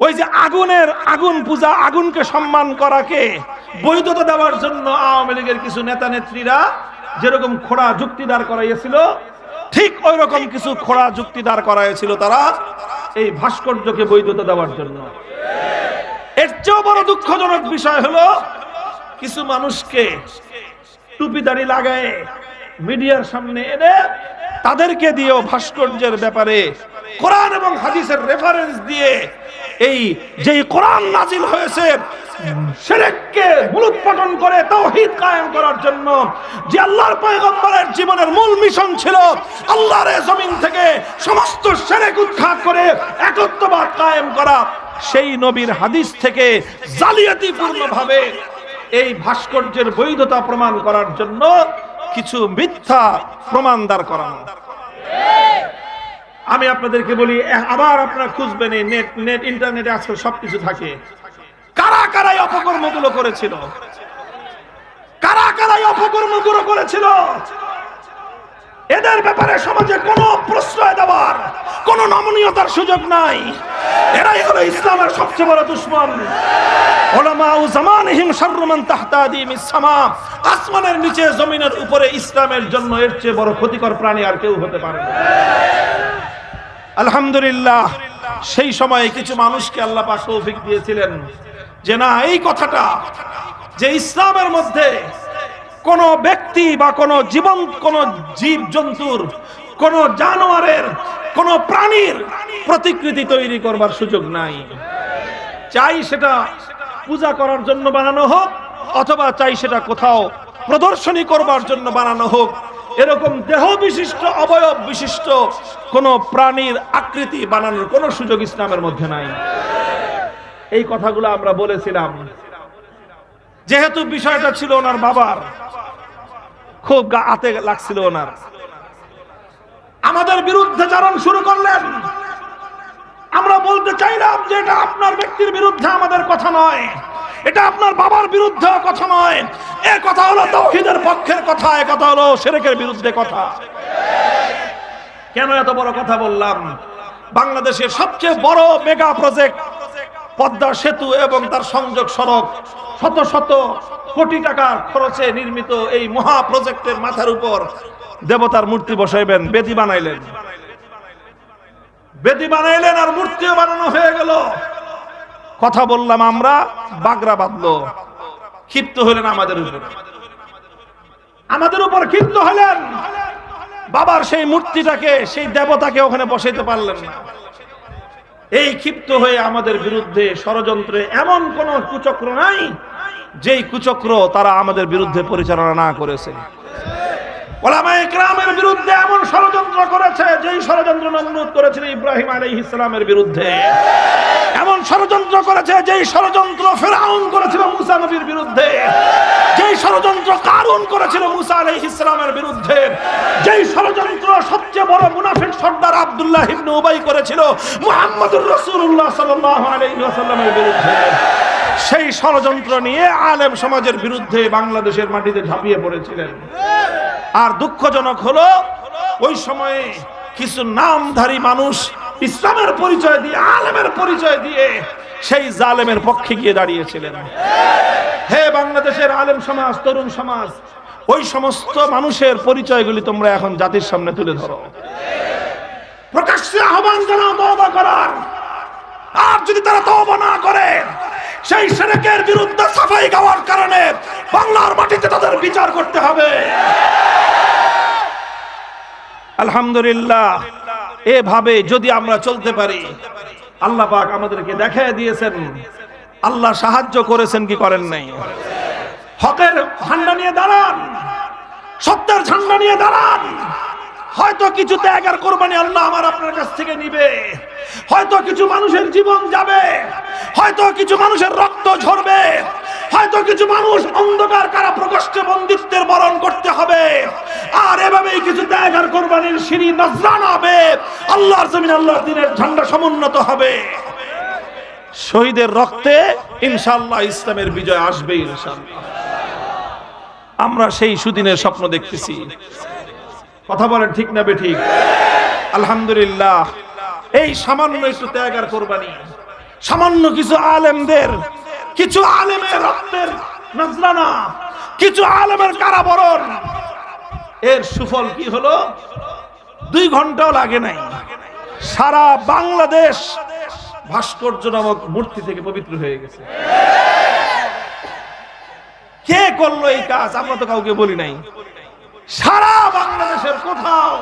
ওই যে আগুনের আগুন পূজা, আগুনকে সম্মান করাকে বৈধতা দেওয়ার জন্য আওয়ামী লীগের কিছু নেতা নেত্রীরা যেরকম খোড়া যুক্তি দাঁড় করাইয়েছিল, ঠিক ওই রকম কিছু খোড়া যুক্তি দাঁড় করাইয়েছিল তারা এই ভাস্কর্যকে বৈধতা দেওয়ার জন্য। এর চেয়েও বড় দুঃখজনক বিষয় হলো, কিছু মানুষকে টুপি দাড়ি লাগায় মিডিয়ার সামনে এনে তাদেরকে দিয়েও ভাস্কর্যের ব্যাপারে কোরআন এবং হাদিসের রেফারেন্স দিয়ে এই যেই কোরআন নাজিল হয়েছে, সেরেককে মূলোৎপাটন করে, তাওহীদ কায়েম করার জন্য যে আল্লাহর পয়গম্বরের জীবনের মূল মিশন ছিল, আল্লাহর জমিন থেকে সমস্ত সেরেক উৎখাত করে একত্ববাদ কায়েম করা, সেই নবীর হাদিস থেকে জালিয়াতিপূর্ণভাবে এই ভাস্কর্যের বৈধতা প্রমাণ করার জন্য কিছু মিথ্যা প্রমাণ দাঁড় করানো। আমি আপনাদেরকে বলি আবার আপনারা খুঁজবেন এই নেট নেট ইন্টারনেটে আজকাল সবকিছু থাকে। কারা কারাই অপকর্মগুলো করেছিল? কারা কারাই অপকর্মগুলো করেছিল? এদের ব্যাপারে সমাজে কোনো প্রশ্রয় দেওয়ার, কোনো নমনীয়তার সুযোগ নাই। এরাই হলো ইসলামের সবচেয়ে বড় দুশ্মন। মান আসমানের নিচে জমিনের উপরে ইসলামের জন্য এর চেয়ে বড় ক্ষতিকর প্রাণী আর কেউ হতে পারে না। আলহামদুলিল্লাহ, সেই সময়ে কিছু মানুষকে আল্লাহ পাক তৌফিক দিয়েছিলেন যে না, এই কথাটা যে ইসলামের মধ্যে কোন ব্যক্তি বা কোন জীবন কোন জীব জন্তুর কোন জানোয়ারের, কোন প্রাণীর প্রতিকৃতি তৈরি করবার সুযোগ নাই। চাই সেটা পূজা করার জন্য বানানো হোক, অথবা চাই সেটা কোথাও প্রদর্শনী করবার জন্য বানানো হোক। এরকম দেহ বিশিষ্ট, অবয়ব বিশিষ্ট কোন প্রাণীর আকৃতি বানানোর কোনো সুযোগ ইসলামের মধ্যে নাই। এই কথাগুলো আমরা বলেছিলাম। যেহেতু বিষয়টা ছিল ওনার বাবার, খুব গা আতে লাগছিল ওনার। আমাদের বিরুদ্ধে চারণ শুরু করলেন। আমরা বলতে চাইলাম যে এটা আপনার ব্যক্তির বিরুদ্ধে আমাদের কথা নয়। এটা আপনার বাবার বিরুদ্ধে কথা নয়। এ কথা হলো তৌহিদের পক্ষের কথা, এ কথা হলো সেরেকের বিরুদ্ধে কথা। কেন এত বড় কথা বললাম? বাংলাদেশের সবচেয়ে বড় মেগা প্রজেক্ট, পদ্মা সেতু এবং তার সংযোগ সড়ক। শত শত কোটি টাকার খরচে নির্মিত এই মহা প্রজেক্টের মাথার উপর দেবতার মূর্তি বসাইবেন, বেদি বানাইলেন। বেদি বানাইলেন আর মূর্তিও বানানো হয়ে গেল। কথা বললাম আমরা, বাগরা বাঁধলো। ক্ষিপ্ত হলেন আমাদের উপর। আমাদের উপর ক্ষিপ্ত হলেন। বাবার সেই মূর্তিটাকে, সেই দেবতাকে ওখানে বসাইতে পারলেন না। এই ক্ষিপ্ত হয়ে আমাদের বিরুদ্ধে ষড়যন্ত্রে এমন কোন কুচক্র নাই, যেই কুচক্র তারা আমাদের বিরুদ্ধে পরিচালনা না করেছে। বিরুদ্ধে করেছে, যেই ষড়যন্ত্র নমরুদ করেছিল ইব্রাহিম আলাইহিস ইসলামের বিরুদ্ধে। এমন ষড়যন্ত্র করেছে, যেই ষড়যন্ত্র ফেরাউন করেছিল মুসা নবীর বিরুদ্ধে। যেই ষড়যন্ত্র কারুন করেছিল মুসা আলাইহিস ইসলামের বিরুদ্ধে। যেই ষড়যন্ত্র সবচেয়ে বড় মুনাফিক সর্দার আব্দুল্লাহ ইবনে উবাই করেছিল মুহাম্মদুর রাসূলুল্লাহ সাল্লাল্লাহু বিরুদ্ধে। সেই ষড়যন্ত্র নিয়ে আলেম সমাজের বিরুদ্ধে বাংলাদেশের মাটিতে ঝাঁপিয়ে পড়েছিলেন। আর দুঃখজনক হলো ওই সময়ে কিছু নামধারী মানুষ ইসলামের পরিচয় দিয়ে, আলেমের পরিচয় দিয়ে সেই জালেমের পক্ষে গিয়ে দাঁড়িয়েছিলেন। হে বাংলাদেশের আলেম সমাজ, তরুণ সমাজ, ওই সমস্ত মানুষের পরিচয়গুলি তোমরা এখন জাতির সামনে তুলে ধরো। প্রকাশ্যে আহ্বান জানাও করার। আর যদি তারা তওবা না করে, সেই সেরেকের বিরুদ্ধে সাফাই গাওয়ার কারণে বাংলার মাটিতে তাদের বিচার করতে হবে। আলহামদুলিল্লাহ, এভাবে যদি আমরা চলতে পারি, আল্লাহ পাক আমাদেরকে দেখায় দিয়েছেন। আল্লাহ সাহায্য করেছেন, কি করেন নাই? হকের ঝান্ডা নিয়ে দাঁড়ান, সত্যের ঝান্ডা নিয়ে দাঁড়ান। হয়তো কিছু ত্যাগ আর কোরবানি আল্লাহ আমার আপনার কাছ থেকে নিবে। হয়তো কিছু মানুষের জীবন যাবে। হয়তো কিছু মানুষের রক্ত ঝরবে। হয়তো কিছু মানুষ অন্ধকার কারা প্রকোষ্ঠে বন্দিত্বের বরণ করতে হবে। আর এভাবেই কিছু ত্যাগ আর কোরবানির সিঁড়ি নজরান হবে। আল্লাহর জমিন আল্লাহর দিনের ঝান্ডা সমুন্নত হবে। শহীদের রক্তে ইনশাআল্লাহ ইসলামের বিজয় আসবে ইনশাআল্লাহ। আমরা সেই সুদিনের স্বপ্ন দেখতেছি। কথা বলেন ঠিক না বে ঠিক? আলহামদুলিল্লাহ। এই সামান্য একটু ত্যাগ আর কোরবানি। সামান্য কিছু আলেমদের, কিছু আলেমের রক্তের নজরানা, কিছু আলেমের কারাবরণ। এর সুফল কি হলো? দুই ঘন্টাও লাগে নাই। সারা বাংলাদেশ ভাস্কর্য নামক মূর্তি থেকে পবিত্র হয়ে গেছে। কে করল এই কাজ? আমরা তো কাউকে বলি নাই। সারা বাংলাদেশের কোথাও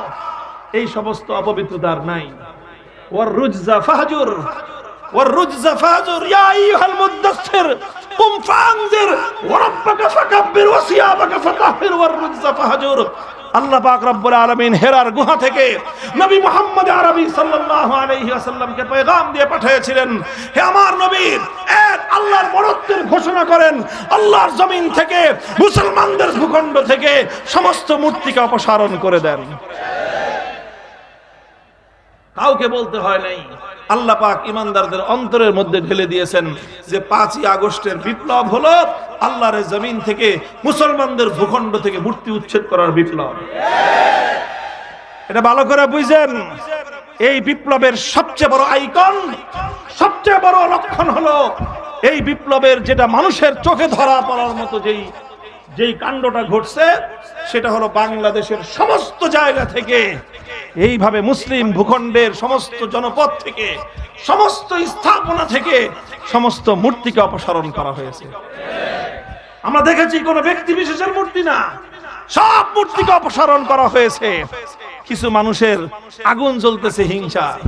এই সমস্ত অপবিত্রতার নাই। ওয়ার রুজা ফাহাজুর, ওয়ার রুজা ফাহাজুর, ইয়া রাব্বাকা ফাকাব্বির ওয়ার ফাহজুর। আল্লাহ পাক রব্বুল আলামিন হেরার গুহা থেকে নবী মুহাম্মদ আরবি সাল্লাল্লাহু আলাইহি ওয়াসাল্লামকে পয়গাম দিয়ে পাঠিয়েছিলেন। হে আমার নবী, এক আল্লাহর বড়ত্বের ঘোষণা করেন, আল্লাহর জমিন থেকে মুসলমানদের ভূখণ্ড থেকে সমস্ত মূর্তিকে অপসারণ করে দেন। কাউকে বলতে হয় নাই। আল্লাহ পাক ইমানদারদের অন্তরের মধ্যে ঢেলে দিয়েছেন যে পাঁচই আগস্টের বিপ্লব হলো আল্লাহর জমিন থেকে মুসলমানদের ভূখণ্ড থেকে মূর্তি উচ্ছেদ করার বিপ্লব। এটা ভালো করে বুঝেন। এই বিপ্লবের সবচেয়ে বড় আইকন, সবচেয়ে বড় লক্ষণ হলো এই বিপ্লবের যেটা মানুষের চোখে ধরা পড়ার মতো যেই যেই কাণ্ডটা ঘটছে, সেটা হলো বাংলাদেশের সমস্ত জায়গা থেকে এইভাবে মুসলিম ভূখণ্ডের সমস্ত জনপদ থেকে, সমস্ত স্থাপনা থেকে, সমস্ত মূর্তিকে অপসারণ করা হয়েছে। আমরা দেখেছি কোন ব্যক্তি বিশেষের মূর্তি না। সব মূর্তিকে অপসারণ করা হয়েছে। কিছু মানুষের আগুন জ্বলতেছে হিংসা।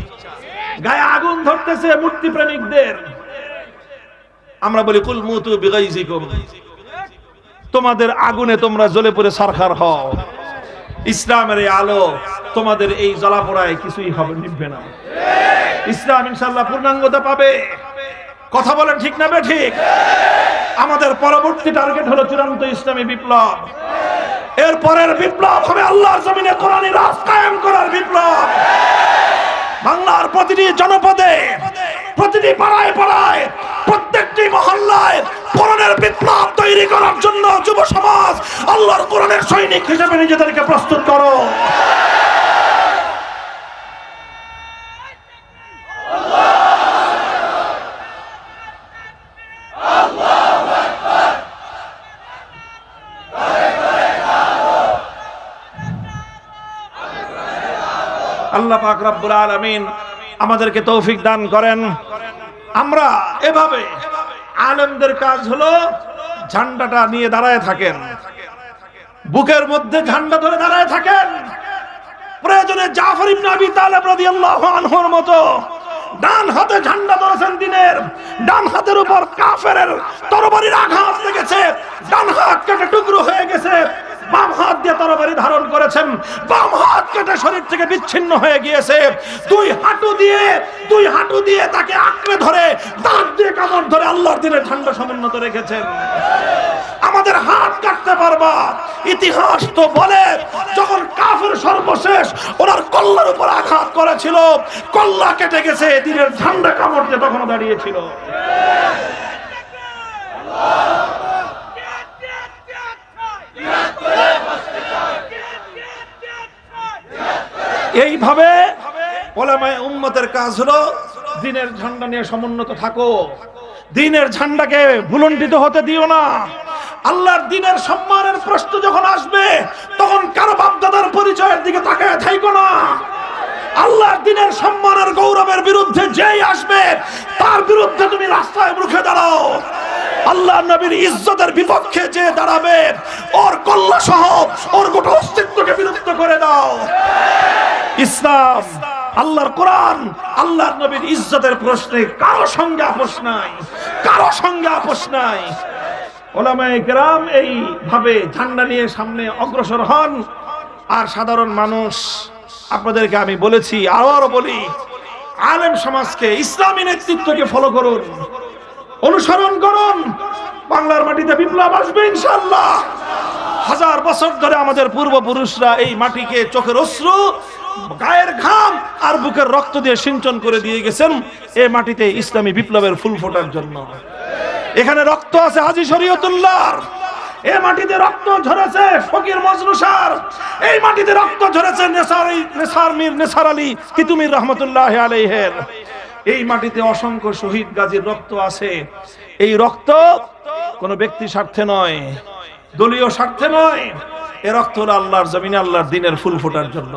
গায়ে আগুন ধরতেছে মূর্তি প্রেমিকদের। আমরা বলি কুলমুতু বিগাইজিকুম। তোমাদের আগুনে তোমরা জ্বলে পড়ে সারখার হও। ইসলামের এই আলো তোমাদের এই জ্বলাপোড়ায় কিছুই হবে, নিভবে না। ইসলাম ইনশাল্লাহ পূর্ণাঙ্গতা পাবে। কথা বলেন ঠিক না ঠিক? আমাদের পরবর্তী টার্গেট হলো চূড়ান্ত ইসলামী বিপ্লব। এর পরের বিপ্লব হবে আল্লাহর জমিনে কোরআনী রাজ কায়েম করার বিপ্লব। বাংলার প্রতিটি জনপদে, প্রতিটি পাড়ায় পাড়ায়, প্রত্যেকটি মহল্লায় কোরআনের বিপ্লব তৈরি করার জন্য যুব সমাজ আল্লাহর কোরআনের সৈনিক হিসেবে নিজেদেরকে প্রস্তুত করো। আল্লাহ পাক রব্বুল আলামিন আমাদেরকে তৌফিক দান করেন। আমরা এভাবে আলেমদের কাজ হলো ঝান্ডাটা নিয়ে দাঁড়ায় থাকেন। বুকের মধ্যে ঝান্ডা ধরে দাঁড়ায় থাকেন। প্রয়োজনে জাফর ইবনে আবি তালেব রাদিয়াল্লাহু আনহুর মতো ডান হাতে ঝান্ডা ধরেছেন দিনের, ডান হাতের উপর কাফেরের তরবারির আঘাত লেগেছে। ডান হাত কেটে টুকরো হয়ে গেছে। বাম হাত দিয়ে তরবারি ধারণ করেছেন। বাম হাত কেটে শরীর থেকে বিচ্ছিন্ন হয়ে গিয়েছে। দুই হাঁটু দিয়ে, দুই হাঁটু দিয়ে তাকে আঁকড়ে ধরে দাঁত কামড় ধরে আল্লাহর দিনের ঠান্ডা সমুন্নত রেখেছেন আমাদের হাত কাটতে পারবা। ইতিহাস তো বলে, যখন কাফের সর্বশেষ ওনার কল্লার উপর আঘাত করেছিল, কল্লা কেটে গেছে দিনের ঠান্ডা কামড় দিয়ে তখনও দাঁড়িয়েছিল। এইভাবে ওলামায়ে উম্মতের কাজ হলো, দিনের ঝান্ডা নিয়ে সমুন্নত থাকো। দিনের ঝান্ডাকে ভুলন্টিত হতে দিও না। আল্লাহর দিনের সম্মানের প্রশ্ন যখন আসবে, তখন কারও বাপদাদার পরিচয়ের দিকে তাকায় থাইকো না। আল্লাহর দিনের সম্মানের গৌরবের বিরুদ্ধে যেই আসবে, তার বিরুদ্ধে তুমি রাস্তায় রুখে দাঁড়াও। আল্লাহ নবীর ইজ্জতের বিপক্ষে যে দাঁড়াবে, ওর কল্লা সহ ওর গোটা অস্তিত্বকে বিলুপ্ত করে দাও। ইসলাম আল্লাহর কোরআন, আল্লাহর নবীর ইজ্জতের প্রশ্নে কারও সঙ্গে আপোষ নাই, কারও সঙ্গে আপোষ নাই। ওলামায়ে কেরাম এই ভাবে ঝান্ডা নিয়ে সামনে অগ্রসর হন। আর সাধারণ মানুষ, আপনাদেরকে আমি বলেছি, আরও বলি, আলেম সমাজকে ইসলামী নেতৃত্বকে ফলো করুন, অনুসরণ করুন। বাংলার মাটিতে বিপ্লব আসবে ইনশাল্লাহ হাজার বছর ধরে আমাদের পূর্বপুরুষরা এই মাটিকে চোখের অশ্রু গায়ের ঘাম আর বুকের রক্ত দিয়ে সিঞ্চন করে দিয়ে গেছেন এই মাটিতে ইসলামী বিপ্লবের ফুল ফোটার জন্য। এখানে রক্ত আছে হাজি শরীয়তুল্লাহর। এই মাটিতে রক্ত ঝরেছে ফকির এই মাটিতে রক্ত ঝরেছে নেসার নেসার নেসার আলী তিতুমির রহমতুল্লাহ আলাইহের। এই মাটিতে অসংখ্য শহীদ গাজীর রক্ত আছে। এই রক্ত কোনো ব্যক্তি স্বার্থে নয়, দলীয় স্বার্থে নয়। এ রক্ত হলো আল্লাহর জমিনে আল্লাহর দিনের ফুল ফোটার জন্য।